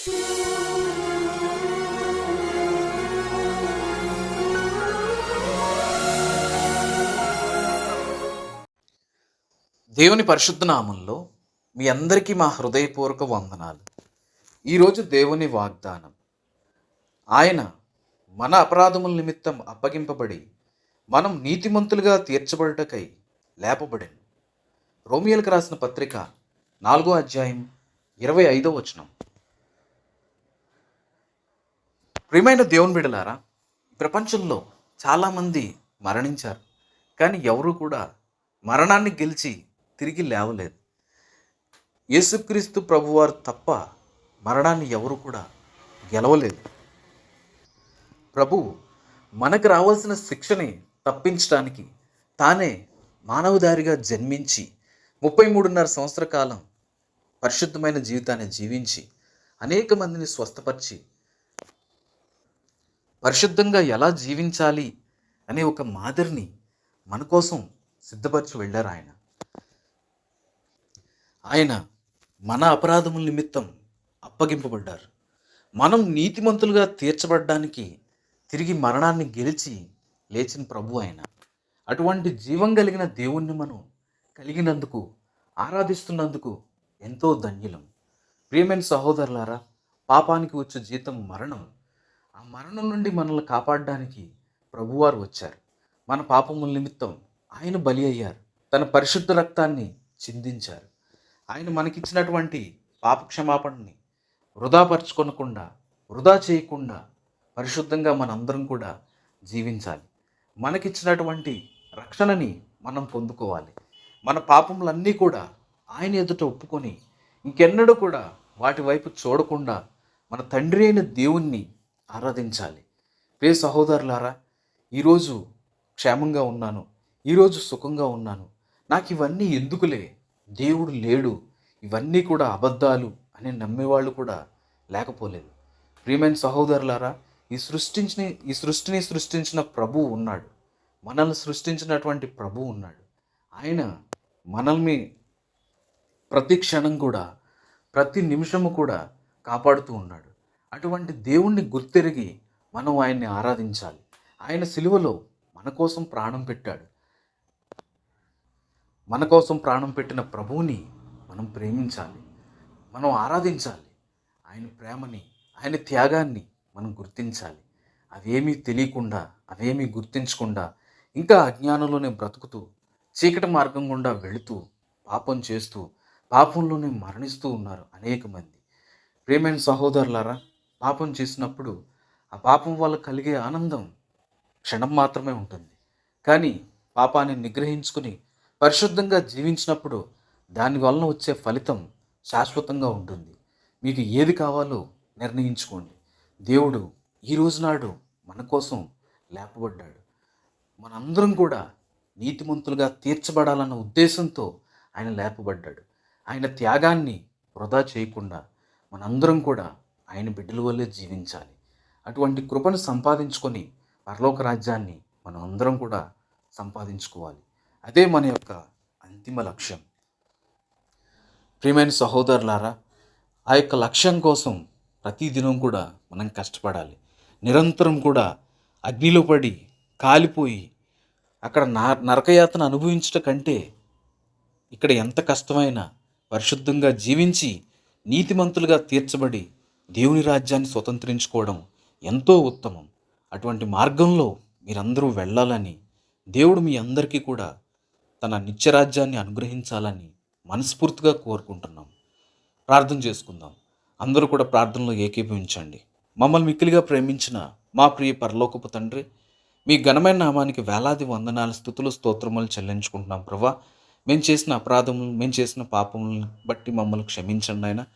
దేవుని పరిశుద్ధ నామంలో మీ అందరికీ మా హృదయపూర్వక వందనాలు. ఈరోజు దేవుని వాగ్దానం. ఆయన మన అపరాధముల నిమిత్తం అప్పగింపబడి మనం నీతిమంతులుగా తీర్చబడుటకై లేపబడెను. రోమియోలకు రాసిన పత్రిక నాలుగో అధ్యాయం ఇరవై ఐదో వచనం. ప్రియమైన దేవుని బిడలారా ప్రపంచంలో చాలామంది మరణించారు. కానీ ఎవరు కూడా మరణాన్ని గెలిచి తిరిగి లేవలేదు. యేసుక్రీస్తు ప్రభువారు తప్ప మరణాన్ని ఎవరు కూడా గెలవలేదు. ప్రభు మనకు రావాల్సిన శిక్షని తప్పించడానికి తానే మానవదారిగా జన్మించి ముప్పై మూడున్నర సంవత్సర కాలం పరిశుద్ధమైన జీవితాన్ని జీవించి అనేక మందిని స్వస్థపరిచి పరిశుద్ధంగా ఎలా జీవించాలి అనే ఒక మాదిరిని మన కోసం సిద్ధపరిచి వెళ్ళారు ఆయన. ఆయన మన అపరాధముల నిమిత్తం అప్పగింపబడ్డారు. మనం నీతిమంతులుగా తీర్చబడడానికి తిరిగి మరణాన్ని గెలిచి లేచిన ప్రభు ఆయన. అటువంటి జీవం కలిగిన దేవుణ్ణి మనం కలిగినందుకు ఆరాధిస్తున్నందుకు ఎంతో ధన్యులం. ప్రియమైన సహోదరులారా పాపానికి వచ్చే జీతం మరణం. ఆ మరణం నుండి మనల్ని కాపాడడానికి ప్రభువారు వచ్చారు. మన పాపముల నిమిత్తం ఆయన బలి అయ్యారు. తన పరిశుద్ధ రక్తాన్ని చిందించారు. ఆయన మనకిచ్చినటువంటి పాప క్షమాపణని వృధాపరచుకొనకుండా వృధా చేయకుండా పరిశుద్ధంగా మనందరం కూడా జీవించాలి. మనకిచ్చినటువంటి రక్షణని మనం పొందుకోవాలి. మన పాపములన్నీ కూడా ఆయన ఎదుట ఒప్పుకొని ఇంకెన్నడూ కూడా వాటి వైపు చూడకుండా మన తండ్రి అయిన దేవుణ్ణి ఆరాధించాలి. ప్రియ సహోదరులారా ఈరోజు క్షేమంగా ఉన్నాను. ఈరోజు సుఖంగా ఉన్నాను. నాకు ఇవన్నీ ఎందుకులే? దేవుడు లేడు. ఇవన్నీ కూడా అబద్ధాలు అని నమ్మేవాళ్ళు కూడా లేకపోలేదు. ప్రియమైన సహోదరులారా ఈ సృష్టించిన ఈ సృష్టిని సృష్టించిన ప్రభువు ఉన్నాడు. మనల్ని సృష్టించినటువంటి ప్రభువు ఉన్నాడు. ఆయన మనల్ని ప్రతి క్షణం కూడా ప్రతి నిమిషము కూడా కాపాడుతూ ఉన్నాడు. అటువంటి దేవుణ్ణి గుర్తెరిగి మనం ఆయన్ని ఆరాధించాలి. ఆయన సిలువలో మన కోసం ప్రాణం పెట్టాడు. మన కోసం ప్రాణం పెట్టిన ప్రభువుని మనం ప్రేమించాలి. మనం ఆరాధించాలి. ఆయన ప్రేమని ఆయన త్యాగాన్ని మనం గుర్తించాలి. అవేమీ తెలియకుండా అవేమీ గుర్తించకుండా ఇంకా అజ్ఞానంలోనే బ్రతుకుతూ చీకటి మార్గం గుండా వెళుతూ పాపం చేస్తూ పాపంలోనే మరణిస్తూ ఉన్నారు అనేక మంది. ప్రేమైన సహోదరులారా పాపం చేసినప్పుడు ఆ పాపం వల్ల కలిగే ఆనందం క్షణం మాత్రమే ఉంటుంది. కానీ పాపాన్ని నిగ్రహించుకుని పరిశుద్ధంగా జీవించినప్పుడు దాని వలన వచ్చే ఫలితం శాశ్వతంగా ఉంటుంది. మీకు ఏది కావాలో నిర్ణయించుకోండి. దేవుడు ఈ రోజు నాడు మన కోసం లేపబడ్డాడు. మనందరం కూడా నీతిమంతులుగా తీర్చబడాలన్న ఉద్దేశంతో ఆయన లేపబడ్డాడు. ఆయన త్యాగాన్ని వృధా చేయకుండా మనందరం కూడా ఆయన బిడ్డల వల్లే జీవించాలి. అటువంటి కృపను సంపాదించుకొని పరలోక రాజ్యాన్ని మనం అందరం కూడా సంపాదించుకోవాలి. అదే మన యొక్క అంతిమ లక్ష్యం. ప్రియమైన సహోదరులారా ఆ యొక్క లక్ష్యం కోసం ప్రతిదినం కూడా మనం కష్టపడాలి. నిరంతరం కూడా అగ్నిలో పడి కాలిపోయి అక్కడ నరకయాతను నరకయాతన అనుభవించట కంటే ఇక్కడ ఎంత కష్టమైనా పరిశుద్ధంగా జీవించి నీతిమంతులుగా తీర్చబడి దేవుని రాజ్యాన్ని స్వతంత్రించుకోవడం ఎంతో ఉత్తమం. అటువంటి మార్గంలో మీరందరూ వెళ్ళాలని దేవుడు మీ అందరికీ కూడా తన నిత్యరాజ్యాన్ని అనుగ్రహించాలని మనస్ఫూర్తిగా కోరుకుంటున్నాం. ప్రార్థన చేసుకుందాం. అందరూ కూడా ప్రార్థనలో ఏకీభవించండి. మమ్మల్ని మిక్కిలిగా ప్రేమించిన మా ప్రియ పరలోకపు తండ్రి మీ ఘనమైన నామానికి వేలాది వందనాల స్థుతులు స్తోత్రములు చెల్లించుకుంటున్నాం ప్రభా. మేము చేసిన అపరాధములు మేము చేసిన పాపములను బట్టి మమ్మల్ని క్షమించండి అయినా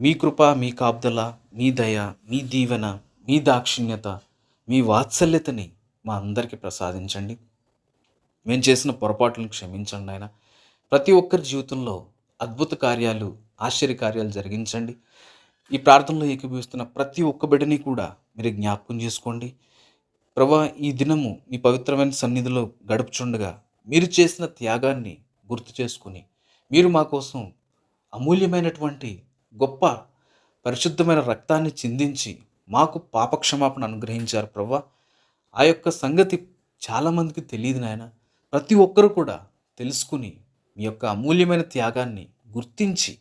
మీ కృప మీ కాపుదల మీ దయ మీ దీవెన మీ దాక్షిణ్యత మీ వాత్సల్యతని మా అందరికీ ప్రసాదించండి. మేము చేసిన పొరపాట్లను క్షమించండి ఆయన ప్రతి ఒక్కరి జీవితంలో అద్భుత కార్యాలు ఆశ్చర్య కార్యాలు జరిగించండి. ఈ ప్రార్థనలో ఏకీభవిస్తున్న ప్రతి ఒక్క బిడ్డని కూడా మీరు జ్ఞాపకం చేసుకోండి. ప్రభా ఈ దినము మీ పవిత్రమైన సన్నిధిలో గడుపుచుండగా మీరు చేసిన త్యాగాన్ని గుర్తు చేసుకుని మీరు మా కోసం అమూల్యమైనటువంటి గొప్ప పరిశుద్ధమైన రక్తాన్ని చిందించి మాకు పాపక్షమాపణ అనుగ్రహించారు ప్రవ్వ. ఆ యొక్క సంగతి చాలామందికి తెలియదు నాయన. ప్రతి ఒక్కరు కూడా తెలుసుకుని మీ యొక్క అమూల్యమైన త్యాగాన్ని గుర్తించి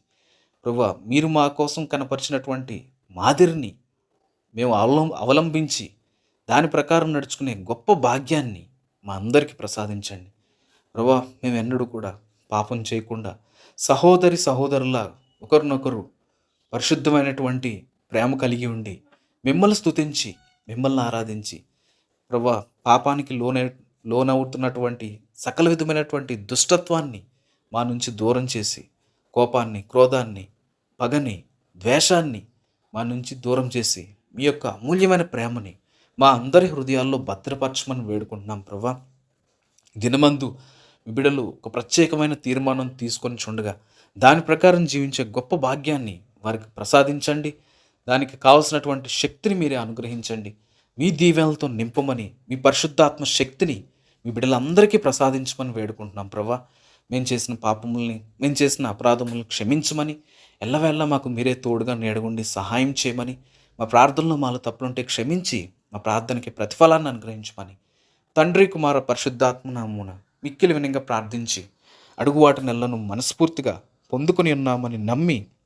ప్రభా మీరు మా కోసం కనపరిచినటువంటి మాదిరిని మేము అవలం అవలంబించి దాని ప్రకారం నడుచుకునే గొప్ప భాగ్యాన్ని మా అందరికీ ప్రసాదించండి. ప్రభా మేము ఎన్నడూ కూడా పాపం చేయకుండా సహోదరి సహోదరులా ఒకరినొకరు పరిశుద్ధమైనటువంటి ప్రేమ కలిగి ఉండి మిమ్మల్ని స్తుతించి మిమ్మల్ని ఆరాధించి ప్రభా పాపానికి లోనై లోనవుతున్నటువంటి సకల విధమైనటువంటి దుష్టత్వాన్ని మా నుంచి దూరం చేసి కోపాన్ని క్రోధాన్ని పగని ద్వేషాన్ని మా నుంచి దూరం చేసి మీ యొక్క అమూల్యమైన ప్రేమని మా అందరి హృదయాల్లో భద్రపరచమని వేడుకుంటున్నాం ప్రభా. దినమందు బిడ్డలు ఒక ప్రత్యేకమైన తీర్మానం తీసుకొని చుండగా దాని ప్రకారం జీవించే గొప్ప భాగ్యాన్ని వారికి ప్రసాదించండి. దానికి కావలసినటువంటి శక్తిని మీరే అనుగ్రహించండి. మీ దీవెనలతో నింపమని మీ పరిశుద్ధాత్మ శక్తిని మీ బిడ్డలందరికీ ప్రసాదించమని వేడుకుంటున్నాం ప్రభా. మేము చేసిన పాపముల్ని మేము చేసిన అపరాధములను క్షమించమని ఎల్లవేళ మాకు మీరే తోడుగా నేడుగుండి సహాయం చేయమని మా ప్రార్థనలో మాలో తప్పులుంటే క్షమించి మా ప్రార్థనకి ప్రతిఫలాన్ని అనుగ్రహించమని తండ్రి కుమార పరిశుద్ధాత్మ నామున మిక్కిలి వినంగా ప్రార్థించి అడుగువాటి నెలను మనస్ఫూర్తిగా పొందుకొని ఉన్నామని నమ్మి